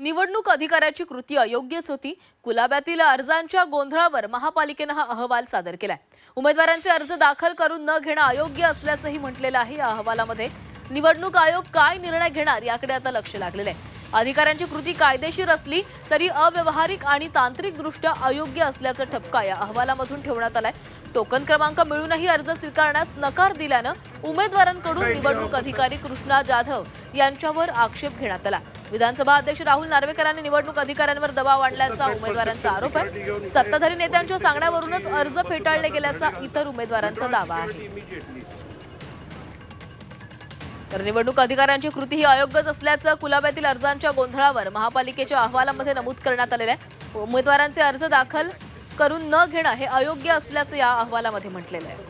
निवडणूक अधिकाऱ्याची कृती अयोग्यच होती. कुलाब्यातील अर्जांच्या गोंधळावर महापालिकेनं हा अहवाल सादर केलाय. उमेदवारांचे अर्ज दाखल करून न घेणं अयोग्य असल्याचंही म्हटलेलं आहे या अहवालामध्ये. निवडणूक आयोग काय निर्णय घेणार याकडे आता लक्ष लागलेलं आहे. अधिकाऱ्यांची कृती कायदेशीर असली तरी अव्यवहारिक आणि तांत्रिकदृष्ट्या अयोग्य असल्याचा ठपका या अहवालामधून ठेवण्यात आलाय. टोकन क्रमांक मिळूनही अर्ज स्वीकारण्यास नकार दिल्यानं उमेदवारांकडून निवडणूक अधिकारी कृष्णा जाधव यांच्यावर आक्षेप घेण्यात आला. विधानसभा अध्यक्ष राहुल नार्वेकरांनी निवडणूक अधिकाऱ्यांवर दबाव आणल्याचा उमेदवारांचा आरोप आहे. सत्ताधारी नेत्यांच्या सांगण्यावरूनच अर्ज फेटाळले गेल्याचा इतर उमेदवारांचा दावा आहे. तर निवडणूक अधिकाऱ्यांची कृती ही अयोग्यच असल्याचं कुलाब्यातील अर्जांच्या गोंधळावर महापालिकेच्या अहवालामध्ये नमूद करण्यात आलेलं आहे. उमेदवारांचे अर्ज दाखल करून न घेणं हे अयोग्य असल्याचं या अहवालामध्ये म्हटलेलं आहे.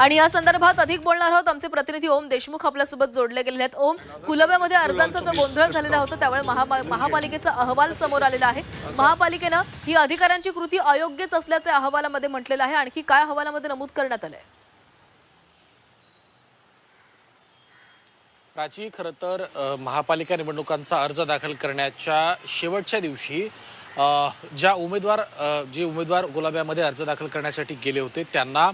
आणि या संदर्भात अधिक बोलणार आहोत. आमचे प्रतिनिधी ओम देशमुख आपल्यासोबत जोडले गेलेले आहेत. ओम कुलब्यामध्ये अर्जांचा जो गोंधळ झालेला होता त्यावेळी महापालिकेचा अहवाल समोर आलेला आहे. महापालिकेनं ही अधिकाऱ्यांची कृती अयोग्यच असल्याचे अहवालामध्ये म्हटलेलं आहे. आणखी काय अहवालामध्ये नमूद करण्यात आलंय? प्राची खरं तर महापालिका निवडणुकांचा अर्ज दाखल करण्याच्या शेवटच्या दिवशी ज्या उमेदवार जे उमेदवार गुलाब्यामध्ये अर्ज दाखल करण्यासाठी गेले होते त्यांना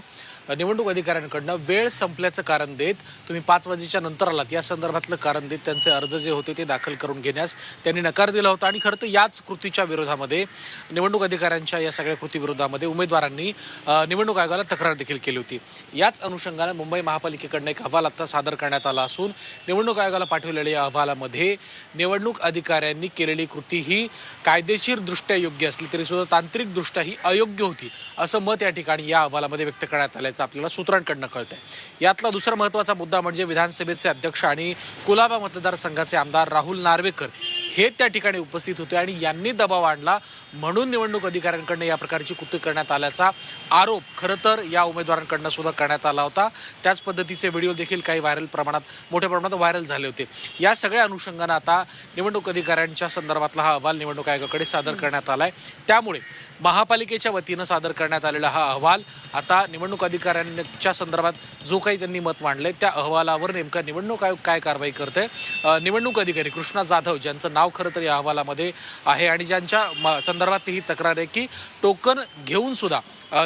निवडणूक अधिकाऱ्यांकडनं वेळ संपल्याचं कारण देत तुम्ही पाच वाजेच्या नंतर आलात. या संदर्भातलं कारण देत त्यांचे अर्ज जे होते ते दाखल करून घेण्यास त्यांनी नकार दिला होता. आणि खरं तर याच कृतीच्या विरोधामध्ये निवडणूक अधिकाऱ्यांच्या या सगळ्या कृतीविरोधामध्ये उमेदवारांनी निवडणूक आयोगाला तक्रार देखील केली होती. याच अनुषंगाने मुंबई महापालिकेकडनं एक अहवाल आता सादर करण्यात आला असून निवडणूक आयोगाला पाठवलेल्या या अहवालामध्ये निवडणूक अधिकाऱ्यांनी केलेली कृती ही कायदेशीरदृष्ट्या योग्य असली तरी सुद्धा तांत्रिकदृष्ट्या ही अयोग्य होती असं मत या ठिकाणी या अहवालामध्ये व्यक्त करण्यात आल्याचं आपल्याला सूत्रांकडनं कळतंय. यातला दुसरा महत्त्वाचा मुद्दा म्हणजे विधानसभेचे अध्यक्ष आणि कुलाबा मतदारसंघाचे आमदार राहुल नार्वेकर हे त्या ठिकाणी उपस्थित होते आणि यांनी दबाव आणला. म्हणून निवडणूक अधिकाऱ्यांकडनं या प्रकारची कृती करण्यात आल्याचा आरोप खरं तर या उमेदवारांकडनं सुद्धा करण्यात आला होता. त्याच पद्धतीचे व्हिडिओ देखील काही व्हायरल प्रमाणात मोठ्या प्रमाणात व्हायरल झाले होते. या सगळ्या अनुषंगानं आता निवडणूक अधिकाऱ्यांच्या संदर्भातला हा अहवाल निवडणूक आयोगाकडे सादर करण्यात आला आहे त्यामुळे महापालिकेच्या वतीनं सादर करण्यात आलेला हा अहवाल आता निवडणूक अधिकाऱ्यांच्या संदर्भात जो काही त्यांनी मत मांडलंय त्या अहवालावर नेमका निवडणूक आयोग काय कारवाई करते निवडणूक अधिकारी कृष्णा जाधव ज्यांचं नाव खरं तर या अहवालामध्ये आहे आणि ज्यांच्या म- संदर्भात ही तक्रार आहे की टोकन घेऊन सुद्धा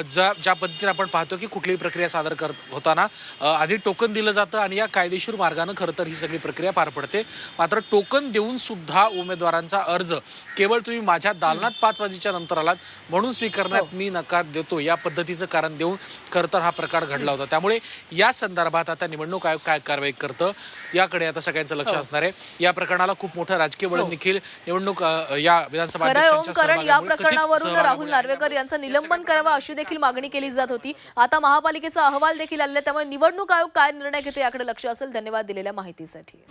ज्या ज्या पद्धतीने आपण पाहतो की कुठलीही प्रक्रिया सादर करत होताना आधी टोकन दिलं जातं आणि या कायदेशीर मार्गानं खरं तर ही सगळी प्रक्रिया पार पडते. मात्र टोकन देऊन सुद्धा उमेदवारांचा अर्ज केवळ तुम्ही माझ्या दालनात पाच वाजेच्या नंतर आलात म्हणून स्वीकारण्यात मी नकार देतो या पद्धतीचं कारण देऊन खरं तर हा प्रकार घडला होता. त्यामुळे या संदर्भात आता निवडणूक आयोग काय कारवाई करतं याकडे आता सगळ्यांचं लक्ष असणार आहे. या प्रकरणाला खूप मोठं राजकीय वळण देखील निवडणूक अ, या विधानसभा कारण या प्रकरणावरून राहुल नार्वेकर यांचं निलंबन करावं अशी देखील मागणी केली जात होती. आता महापालिकेचा अहवाल देखील आलेला त्यामुळे निवडणूक आयोग काय निर्णय घेते याकडे लक्ष असेल धन्यवाद दिलेल्या माहितीसाठी.